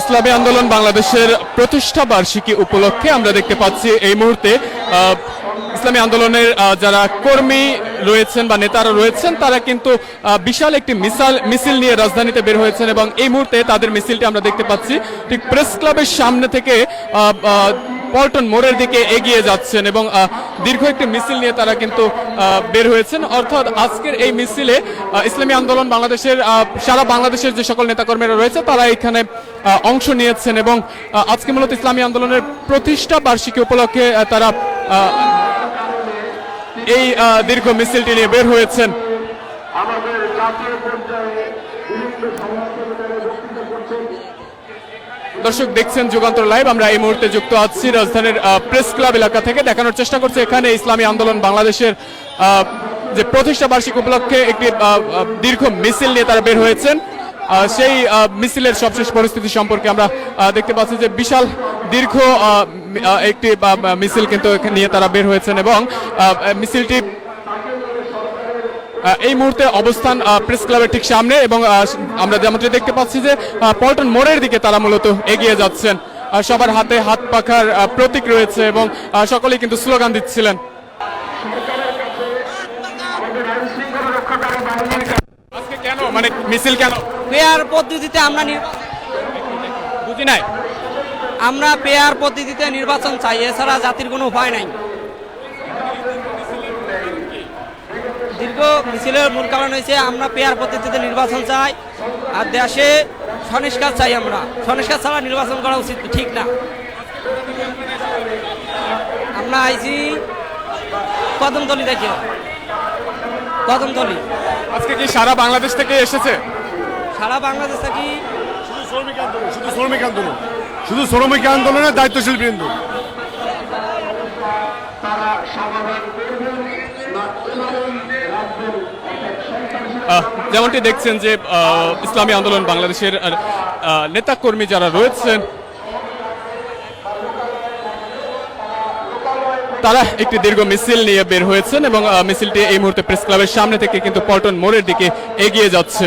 ইসলামী আন্দোলন বাংলাদেশের প্রতিষ্ঠা বার্ষিকী উপলক্ষে আমরা দেখতে পাচ্ছি এই মুহূর্তে ইসলামী আন্দোলনের যারা কর্মী রয়েছেন বা নেতারা রয়েছেন, তারা কিন্তু বিশাল একটি মিসাল, মিছিল নিয়ে রাজধানীতে বের হয়েছেন এবং এই মুহূর্তে তাদের মিছিলটি আমরা দেখতে পাচ্ছি। ঠিক প্রেস ক্লাবের সামনে থেকে পল্টন মোড়ের দিকে এগিয়ে যাচ্ছেন এবং দীর্ঘ একটি মিছিল নিয়ে তারা কিন্তু বের হয়েছেন। অর্থাৎ আজকের এই মিছিলে ইসলামী আন্দোলন বাংলাদেশের সারা বাংলাদেশের যে সকল নেতাকর্মীরা রয়েছে, তারা এখানে অংশ নিয়েছেন এবং আজকে মূলত ইসলামী আন্দোলনের প্রতিষ্ঠা বার্ষিকী উপলক্ষে তারা এই দীর্ঘ মিছিলটি নিয়ে বের হয়েছেন। আমাদের জাতীয় পর্যায়ে বিভিন্ন বক্তৃতা করছেন দর্শক, দেখছেন যুগান্তর লাইভ। আমরা এই মুহূর্তে যুক্ত আছি রাজধানীর প্রেস ক্লাব এলাকা থেকে। দেখানোর চেষ্টা করছি এখানে ইসলামী আন্দোলন বাংলাদেশের যে প্রতিষ্ঠা বার্ষিক উপলক্ষে একটি দীর্ঘ মিছিল নিয়ে তারা বের হয়েছেন। সেই মিছিলের সবশেষ পরিস্থিতি সম্পর্কে আমরা দেখতে পাচ্ছি যে বিশাল, দীর্ঘ একটি মিছিল কিন্তু নিয়ে তারা বের হয়েছেন এবং মিছিলটি এই মুহূর্তে অবস্থান প্রেস ক্লাবের ঠিক সামনে এবং আমরা যেমনটি দেখতে পাচ্ছি যে পল্টন মোড়ের দিকে তারা মূলত এগিয়ে যাচ্ছেন। সবার হাতে হাত পাখার প্রতীক রয়েছে এবং সকলেই কিন্তু স্লোগান দিচ্ছিলেন। আজকে কেন? মানে মিছিল কেন? পেয়ার পদ্ধতিতে আমরা নির্বা- বুঝি নাই। আমরা পেয়ার পদ্ধতিতে নির্বাচন চাই এছাড়া জাতির কোনো উপায় নাই। দীর্ঘ মিছিলের মূল কারণ হয়েছে আমরা পেয়ার পদ্ধতিতে নির্বাচন চাই আর দেশে সংস্কার চাই আমরা। সংস্কার ছাড়া নির্বাচন করা উচিত ঠিক না। আমরা আইছি কদমতলি থেকে কদমতলি আজকে কি সারা বাংলাদেশ থেকে এসেছে? সারা বাংলাদেশ থেকে শুধু শ্রমিক আন্দোলন শুধু শ্রমিক আন্দোলন শুধু শ্রমিক আন্দোলনের দায়িত্বশীল বৃন্দ। তারা সমাধান যেমনটি দেখছেন যে ইসলামী আন্দোলন বাংলাদেশের নেতা কর্মী যারা রয়েছেন, তারা একটি দীর্ঘ মিছিল নিয়ে বের হয়েছেন এবং মিছিলটি এই মুহূর্তে প্রেস ক্লাবের সামনে থেকে কিন্তু পল্টন মোড়ের দিকে এগিয়ে যাচ্ছে।